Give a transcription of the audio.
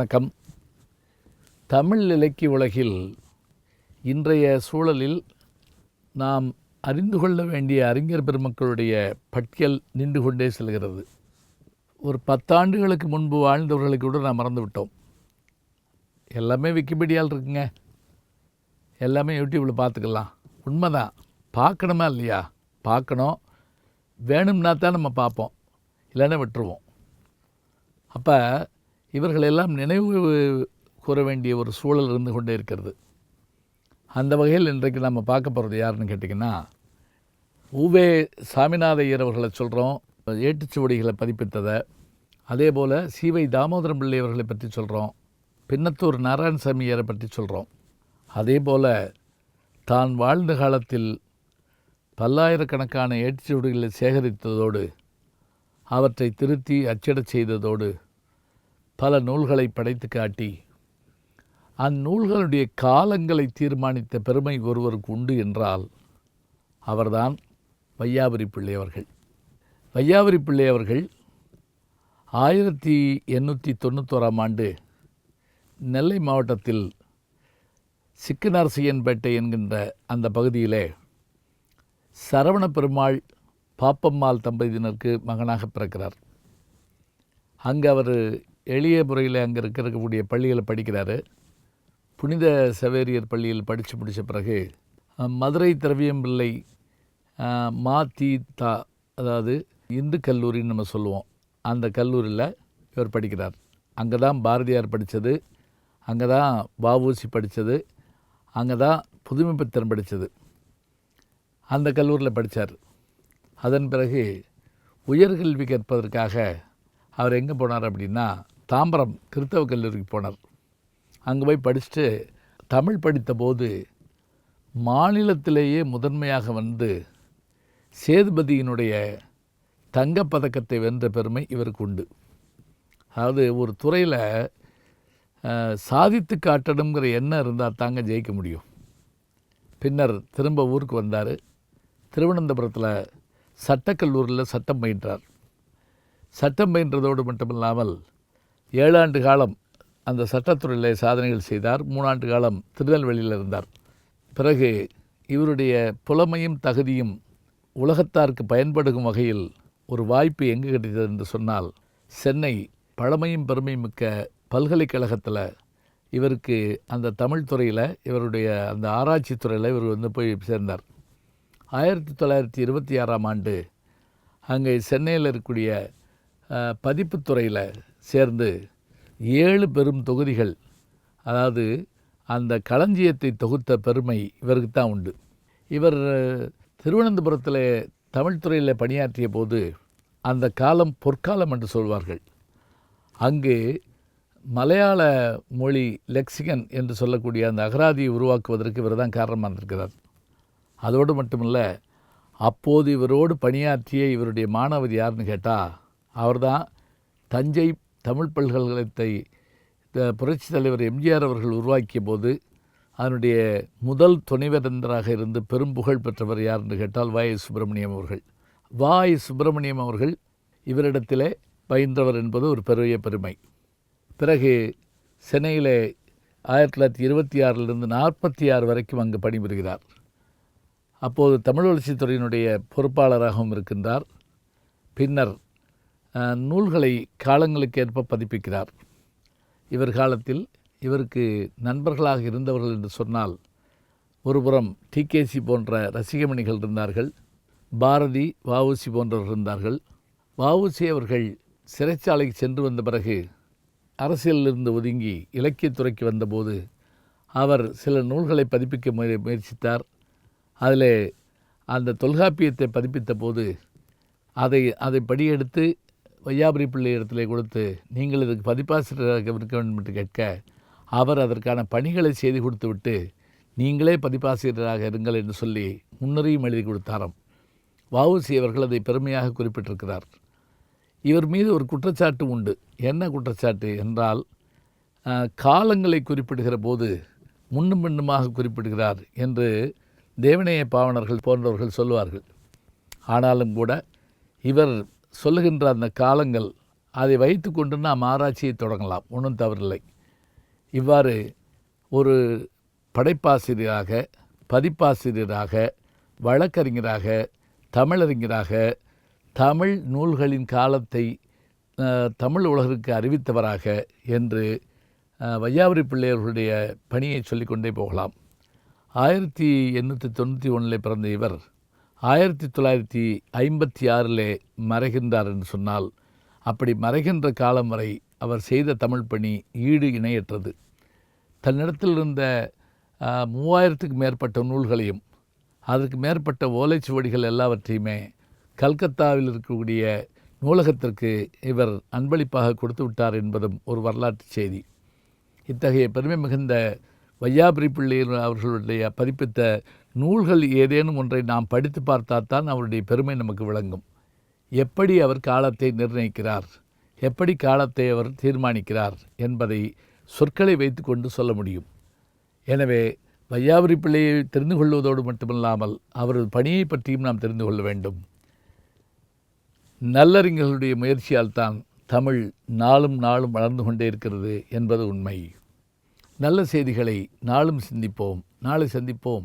வணக்கம். தமிழ் இலக்கிய உலகில் இன்றைய சூழலில் நாம் அறிந்து கொள்ள வேண்டிய அறிஞர் பெருமக்களுடைய பட்டியல் நின்று கொண்டே செல்கிறது. ஒரு பத்தாண்டுகளுக்கு முன்பு வாழ்ந்தவர்களை கூட நாம் மறந்துவிட்டோம். எல்லாமே விக்கிபீடியால் இருக்குங்க. எல்லாமே யூடியூப்பில் பார்த்துக்கலாம். உண்மைதான். பார்க்கணுமா இல்லையா? பார்க்கணும். வேணும்னா தான் நம்ம பார்ப்போம். இல்லைன்னா விட்டுருவோம். அப்போ இவர்களெல்லாம் நினைவு கூற வேண்டிய ஒரு சூழல் இருந்து கொண்டே இருக்கிறது. அந்த வகையில் இன்றைக்கு நம்ம பார்க்க போகிறது யாருன்னு கேட்டிங்கன்னா உவே சாமிநாத ஐயர் அவர்களை சொல்கிறோம் ஏட்டுச்சுவடிகளை பதிப்பித்ததை. அதே போல் சிவை தாமோதரம் பிள்ளை அவர்களை பற்றி சொல்கிறோம் பின்னத்தூர் நாராயணசாமி ஐயரை பற்றி சொல்கிறோம் அதே போல் தான் வாழ்ந்த காலத்தில் பல்லாயிரக்கணக்கான ஏட்டுச்சுவடிகளை சேகரித்ததோடு அவற்றை திருத்தி அச்சிடச் செய்ததோடு பல நூல்களை படைத்து காட்டி அந்நூல்களுடைய காலங்களை தீர்மானித்த பெருமை ஒருவருக்கு உண்டு என்றால் அவர்தான் வையாபுரி பிள்ளை அவர்கள். வையாபுரி பிள்ளை அவர்கள் ஆயிரத்தி எண்ணூற்றி தொண்ணூத்தோராம் ஆண்டு நெல்லை மாவட்டத்தில் சிக்கனரசியன்பேட்டை என்கின்ற அந்த பகுதியிலே சரவண பெருமாள் பாப்பம்மாள் தம்பதியினருக்கு மகனாக பிறக்கிறார். அங்கே அவர் எளிய முறையில் அங்கே இருக்கக்கூடிய பள்ளியில் படிக்கிறாரு. புனித சவேரியர் பள்ளியில் படித்து முடித்த பிறகு மதுரை திரவியம்பிள்ளை மா தி தா அதாவது இந்து கல்லூரின்னு நம்ம சொல்லுவோம். அந்த கல்லூரியில் இவர் படிக்கிறார். அங்கே தான் பாரதியார் படித்தது அங்கே தான் வஉசி படித்தது அங்கே தான் புதுமைப்பித்தன் படித்தது அந்த கல்லூரியில் படித்தார் அதன் பிறகு உயர்கல்வி கற்பதற்காக அவர் எங்கே போனார் அப்படின்னா தாம்பரம் கிறித்தவ கல்லூரிக்கு போனார். அங்கே போய் படிச்சுட்டு தமிழ் படித்தபோது மாநிலத்திலேயே முதன்மையாக வந்து சேதுபதியினுடைய தங்கப்பதக்கத்தை வென்ற பெருமை இவருக்கு உண்டு. அதாவது ஒரு துறையில் சாதித்து காட்டணுங்கிற எண்ணம் இருந்தால் தாங்க ஜெயிக்க முடியும். பின்னர் திரும்ப ஊருக்கு வந்தார். திருவனந்தபுரத்தில் சட்டக்கல்லூரியில் சட்டம் பயின்றார். சட்டம் பயின்றதோடு மட்டுமில்லாமல் ஏழாண்டு காலம் அந்த சட்டத்துறையில் சாதனைகள் செய்தார். மூணாண்டு காலம் திருநெல்வேலியில் இருந்தார். பிறகு இவருடைய புலமையும் தகுதியும் உலகத்தாருக்கு பயன்படுகும் வகையில் ஒரு வாய்ப்பு எங்கே கிடைத்தது என்று சொன்னால் சென்னை பழமையும் பெருமையும் மிக்க பல்கலைக்கழகத்தில் இவருக்கு அந்த தமிழ் துறையில் இவருடைய அந்த ஆராய்ச்சி துறையில் இவர் வந்து போய் சேர்ந்தார். ஆயிரத்தி தொள்ளாயிரத்தி இருபத்தி ஆறாம் ஆண்டு அங்கே சென்னையில் இருக்கக்கூடிய பதிப்புத்துறையில் துறையில் சேர்ந்து ஏழு பெரும் தொகுதிகள் அதாவது அந்த களஞ்சியத்தை தொகுத்த பெருமை இவருக்கு தான் உண்டு. இவர் திருவனந்தபுரத்தில் தமிழ் துறையில் பணியாற்றிய போது அந்த காலம் பொற்காலம் என்று சொல்வார்கள். அங்கு மலையாள மொழி லெக்சிகன் என்று சொல்லக்கூடிய அந்த அகராதியை உருவாக்குவதற்கு இவர் தான் காரணமாக இருந்திருக்கிறார் அதோடு மட்டுமல்ல அப்போது இவரோடு பணியாற்றிய இவருடைய மாணவர் யாருன்னு கேட்டால் அவர்தான் தஞ்சை தமிழ் பல்கலைக்கழகத்தை த- புரட்சித் தலைவர் எம்ஜிஆர் அவர்கள் உருவாக்கிய போது அதனுடைய முதல் துணைவேந்தராக இருந்து பெரும் புகழ் பெற்றவர் யார் என்று கேட்டால் வாய் சுப்பிரமணியம் அவர்கள். வாய் சுப்பிரமணியம் அவர்கள் இவரிடத்திலே பயின்றவர் என்பது ஒரு பெரிய பெருமை. பிறகு சென்னையிலே ஆயிரத்தி தொள்ளாயிரத்தி இருபத்தி ஆறிலிருந்து நாற்பத்தி ஆறு வரைக்கும் அங்கு பணிபுரிகிறார். அப்போது தமிழ் வளர்ச்சித்துறையினுடைய பொறுப்பாளராகவும் இருக்கின்றார். பின்னர் நூல்களை காலங்களுக்கு ஏற்ப பதிப்பிக்கிறார். இவர் காலத்தில் இவருக்கு நண்பர்களாக இருந்தவர்கள் என்று சொன்னால் ஒருபுறம் டிகேசி போன்ற ரசிகமணிகள் இருந்தார்கள் பாரதி வவுசி போன்றவர்கள் இருந்தார்கள். வவுசி அவர்கள் சிறைச்சாலைக்கு சென்று வந்த பிறகு அரசியலிருந்து ஒதுங்கி இலக்கியத்துறைக்கு வந்தபோது அவர் சில நூல்களை பதிப்பிக்க முய முயற்சித்தார். அதில் அந்த தொல்காப்பியத்தை பதிப்பித்த போது அதை அதை படியெடுத்து வையாபுரி பிள்ளை இடத்திலே கொடுத்து நீங்கள் இதுக்கு பதிப்பாசிரியராக இருக்க வேண்டும் என்று கேட்க அவர் அதற்கான பணிகளை செய்து கொடுத்துவிட்டு நீங்களே பதிப்பாசிரியராக இருங்கள் என்று சொல்லி முன்னரையும் எழுதி கொடுத்தாராம். வவுசி அவர்கள் அதை பெருமையாக குறிப்பிட்டிருக்கிறார். இவர் மீது ஒரு குற்றச்சாட்டு உண்டு. என்ன குற்றச்சாட்டு என்றால் காலங்களை குறிப்பிடுகிற போது முன்னும் பின்னுமாக குறிப்பிடுகிறார் என்று தேவநேய பாவனர்கள் போன்றவர்கள் சொல்வார்கள் ஆனாலும் கூட இவர் சொல்லுகின்ற அந்த காலங்கள் அதை வைத்து கொண்டு நாம் ஆராய்ச்சியை தொடங்கலாம். ஒன்றும் தவறில்லை. இவ்வாறு ஒரு படைப்பாசிரியராக பதிப்பாசிரியராக வழக்கறிஞராக தமிழறிஞராக தமிழ் நூல்களின் காலத்தை தமிழ் உலகிற்கு அறிவித்தவராக என்று வையாபுரி பிள்ளையர்களுடைய பணியை சொல்லிக்கொண்டே போகலாம். ஆயிரத்தி எண்ணூற்றி தொண்ணூற்றி ஒன்றில் பிறந்த இவர் ஆயிரத்தி தொள்ளாயிரத்தி ஐம்பத்தி ஆறிலே மறைகின்றார் என்று சொன்னால் அப்படி மறைகின்ற காலம் வரை அவர் செய்த தமிழ் பணி ஈடு இணையற்றது. தன்னிடத்தில் இருந்த மூவாயிரத்துக்கு மேற்பட்ட நூல்களையும் அதற்கு மேற்பட்ட ஓலைச்சுவடிகள் எல்லாவற்றையுமே கல்கத்தாவில் இருக்கக்கூடிய நூலகத்திற்கு இவர் அன்பளிப்பாக கொடுத்து விட்டார் என்பதும் ஒரு வரலாற்று செய்தி. இத்தகைய பெருமை மிகுந்த வையாபுரி பிள்ளையர் அவர்களுடைய பதிப்பித்த நூல்கள் ஏதேனும் ஒன்றை நாம் படித்து பார்த்தால்தான் அவருடைய பெருமை நமக்கு விளங்கும். எப்படி அவர் காலத்தை நிர்ணயிக்கிறார்? எப்படி காலத்தை அவர் தீர்மானிக்கிறார்? என்பதை சொற்களை வைத்துக்கொண்டு சொல்ல முடியும். எனவே வையாபுரி பிள்ளையை தெரிந்து கொள்வதோடு மட்டுமல்லாமல் அவரது பணியை பற்றியும் நாம் தெரிந்து கொள்ள வேண்டும். நல்லறிஞர்களுடைய முயற்சியால் தான் தமிழ் நாளும் நாளும் வளர்ந்து கொண்டே இருக்கிறது என்பது உண்மை. நல்ல செய்திகளை நாளும் சிந்திப்போம். நாளை சந்திப்போம்.